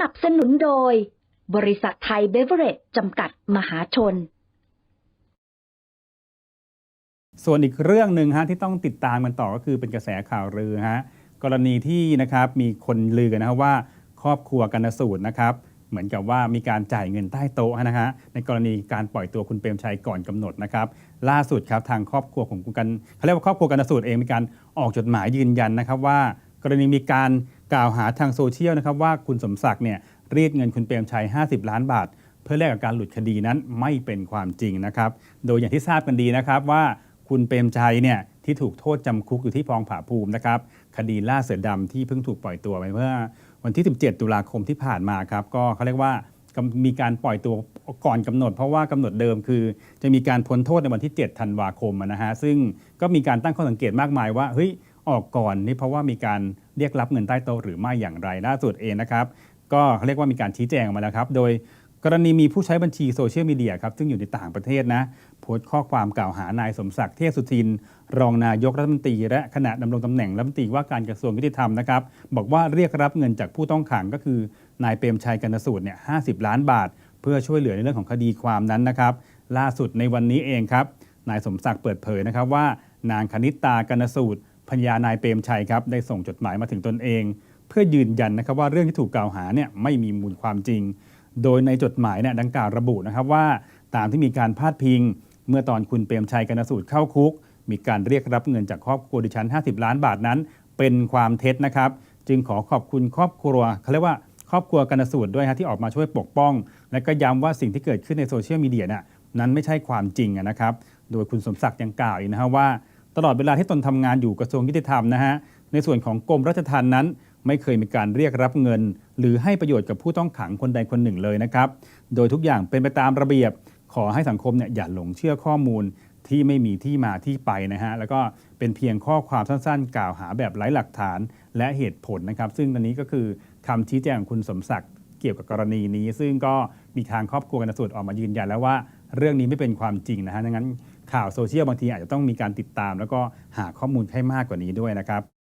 นับสนุนโดย บริษัทไทยเบเวอเรจจำกัดมหาชน ส่วนอีกเรื่องหนึ่งฮะที่ต้องติดตามกันต่อก็คือเป็นกระแสข่าวลือฮะกรณีที่นะครับมีคนลือกันะครับว่าครอบครัวกันสูตรนะครับ เหมือนกับว่ามีการจ่ายเงินใต้โต๊ะนะฮะในกรณีการปล่อยตัวคุณเปรมชัยก่อนกำหนดนะครับ ล่าสุดครับทางครอบครัวของคุณกันเขาเรียกว่าครอบครัวกันสูตรเองมีการออกจดหมายยืนยันนะครับว่า กรณีมีการ กล่าวหาทางโซเชียลนะครับว่าคุณสมศักดิ์เนี่ยรีดเงินคุณเปรมชัย 50 ล้านบาท เพื่อแลกกับการหลุดคดีนั้นไม่เป็นความจริงนะครับ โดยอย่างที่ทราบกันดีนะครับว่าคุณเปรมชัยเนี่ยที่ถูกโทษจำคุกอยู่ที่พองผาภูมินะครับคดีล่าเสือดำที่เพิ่งถูกปล่อยตัวไปเมื่อวันที่ 17 ตุลาคมที่ผ่านมาครับก็เขาเรียกว่ามีการปล่อยตัวก่อนกำหนด เพราะว่ากำหนดเดิมคือ จะมีการพ้นโทษในวันที่ 7 ธันวาคมนะฮะซึ่งก็มีการตั้งข้อสังเกตมากมายว่าเฮ้ย ออกก่อนนี่เพราะว่ามีการเรียกรับเงินใต้โต๊ะหรือไม่อย่างไรล่าสุดเองนะครับ ก็เรียกว่ามีการชี้แจงออกมาแล้วครับ โดยกรณีมีผู้ใช้บัญชีโซเชียลมีเดียครับซึ่งอยู่ในต่างประเทศนะโพสต์ข้อความกล่าวหานายสมศักดิ์เทพสุทิน รองนายกรัฐมนตรี และขณะดำรงตำแหน่งรัฐมนตรีว่าการกระทรวงยุติธรรมนะครับ บอกว่าเรียกรับเงินจากผู้ต้องขังก็คือนายเปรมชัยกันสูตรเนี่ยห้ล้านบาท เพื่อช่วยเหลือในเรื่องของคดีความนั้นนะครับ ล่าสุดในวันนี้เองครับนายสมศักดิ์เปิดเผยนะครับว่านางคณิตากันสูตร ภรรยานายเปรมชัยครับได้ส่งจดหมายมาถึงตนเอง เพื่อยืนยันนะครับว่าเรื่องที่ถูกกล่าวหาเนี่ยไม่มีมูลความจริง โดยในจดหมายเนี่ยดังกล่าวระบุนะครับว่า ตามที่มีการพาดพิง เมื่อตอนคุณเปรมชัยกนสูตรเข้าคุก มีการเรียกรับเงินจากครอบครัวดิฉัน 50 ล้านบาทนั้น เป็นความเท็จนะครับ จึงขอขอบคุณครอบครัวเขาเรียกว่าครอบครัวกนสูตรด้วยฮะที่ออกมาช่วยปกป้อง และก็ย้ำว่าสิ่งที่เกิดขึ้นในโซเชียลมีเดียน่ะนั้นไม่ใช่ความจริงนะครับ โดยคุณสมศักดิ์ยังกล่าวอีกนะฮะว่า ลอดเวลาที่ตนทำงานอยู่กระทรวงยุติธรรมนะฮะในส่วนของกรมราชทัณฑ์นั้น ไม่เคยมีการเรียกรับเงิน หรือให้ประโยชน์กับผู้ต้องขังคนใดคนหนึ่งเลยนะครับ โดยทุกอย่างเป็นไปตามระเบียบ ขอให้สังคมเนี่ยอย่าหลงเชื่อข้อมูลที่ไม่มีที่มาที่ไปนะฮะแล้วก็เป็นเพียงข้อความสั้นๆ กล่าวหาแบบไร้หลักฐานและเหตุผลนะครับ ซึ่งอันนี้ก็คือคำชี้แจงของคุณสมศักดิ์เกี่ยวกับกรณีนี้ ซึ่งก็มีทางครอบครัวกันสูตรออกมายืนยันแล้วว่า เรื่องนี้ไม่เป็นความจริงนะฮะดังนั้น ข่าวโซเชียลบางทีอาจจะต้องมีการติดตาม แล้วก็หาข้อมูลให้มากกว่านี้ด้วยนะครับ